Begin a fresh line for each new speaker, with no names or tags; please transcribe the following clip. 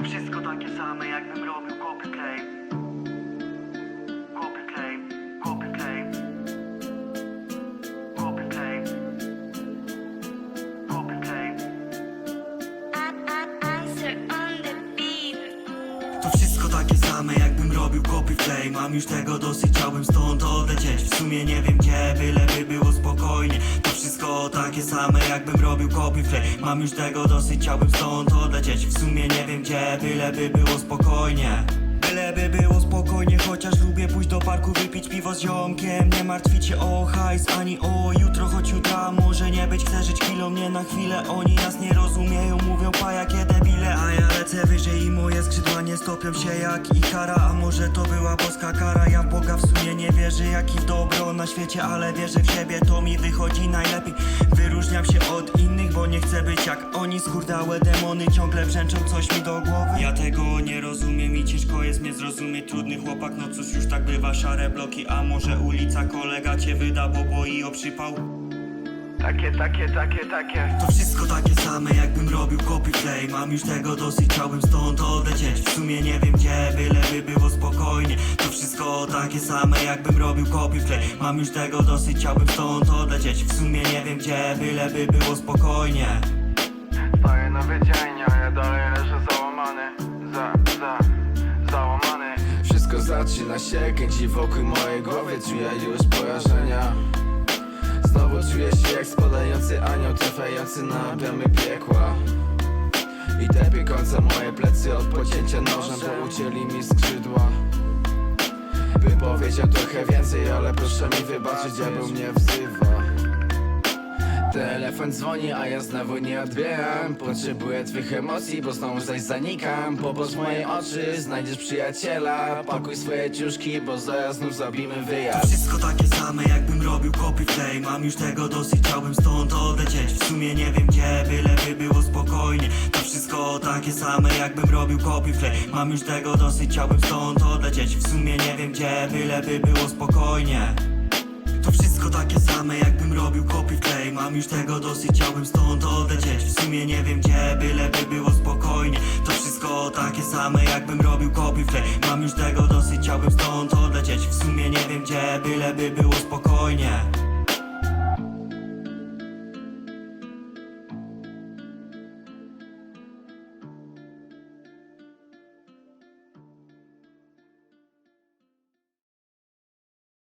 To wszystko takie same jakbym robił copy claim. Copy claim, copy claim. Copy claim. Copy claim.
Answer on the beat.
To wszystko takie same jakbym robił copy Mam już tego dosyć, chciałbym stąd odlecieć. W sumie nie wiem gdzie, byleby było spokojnie. To wszystko takie same jakbym robił copy play Mam już tego dosyć, chciałbym stąd odlecieć. W sumie nie wiem gdzie, byleby było spokojnie. Byleby było spokojnie, chociaż lubię pójść do parku Wypić piwo z ziomkiem, nie martwić się o hajs Ani o jutro, choć jutra może nie być. Chcę żyć chwilą, nie na chwilę Oni nas nie rozumieją, mówią pa jakie debile lecę wyżej i moje skrzydła nie stopią się jak ich kara. A może to była boska kara, ja w Boga w sumie nie wierzę Jak i w dobro na świecie, ale wierzę w siebie. To mi wychodzi najlepiej. Wyróżniam się od innych, bo nie chcę być jak oni. Skurdałe demony ciągle brzęczą coś mi do głowy. Ja tego nie rozumiem i ciężko jest mnie zrozumieć. Trudny chłopak, no cóż już tak bywa. Szare bloki, a może ulica Kolega cię wyda, bo boi o przypał.
Takie, takie, takie, takie.
To wszystko takie play. Mam już tego dosyć, chciałbym stąd odlecieć. W sumie nie wiem gdzie, byleby było spokojnie. To wszystko takie same jakbym robił copy play Mam już tego dosyć, chciałbym stąd odlecieć. W sumie nie wiem gdzie, byleby było spokojnie.
Stoję na wydzielni, a ja dalej leżę załamany. Za, za, załamany.
Wszystko zaczyna się kręci wokół mojej głowy. Czuję już porażenia. Znowu czuję się jak spadający anioł Trafiający na bramy piekła I te piekące moje plecy od pocięcia nożem Bo ucięli mi skrzydła. Bym powiedział trochę więcej, ale proszę mi wybaczyć, diabeł mnie wzywa. Telefon dzwoni, a ja znowu nie odbieram. Potrzebuję twych emocji, bo znowu zaś zanikam. W moje oczy, znajdziesz przyjaciela. Pakuj swoje ciuszki, bo zaraz znów zrobimy
To
wyjazd
wszystko takie same jakbym robił copy play Mam już tego dosyć, chciałbym stąd odlecieć. W sumie nie wiem gdzie, byleby było spokojnie. To wszystko takie same jakbym robił copy play Mam już tego dosyć, chciałbym stąd odlecieć. W sumie nie wiem gdzie, byleby było spokojnie. To wszystko takie same jakbym robił copy play Mam już tego dosyć, chciałbym stąd odlecieć. W sumie nie wiem gdzie, byleby było spokojnie. To wszystko takie same jakbym robił copy play Mam już tego dosyć, chciałbym stąd odlecieć. W sumie nie wiem gdzie, byleby było spokojnie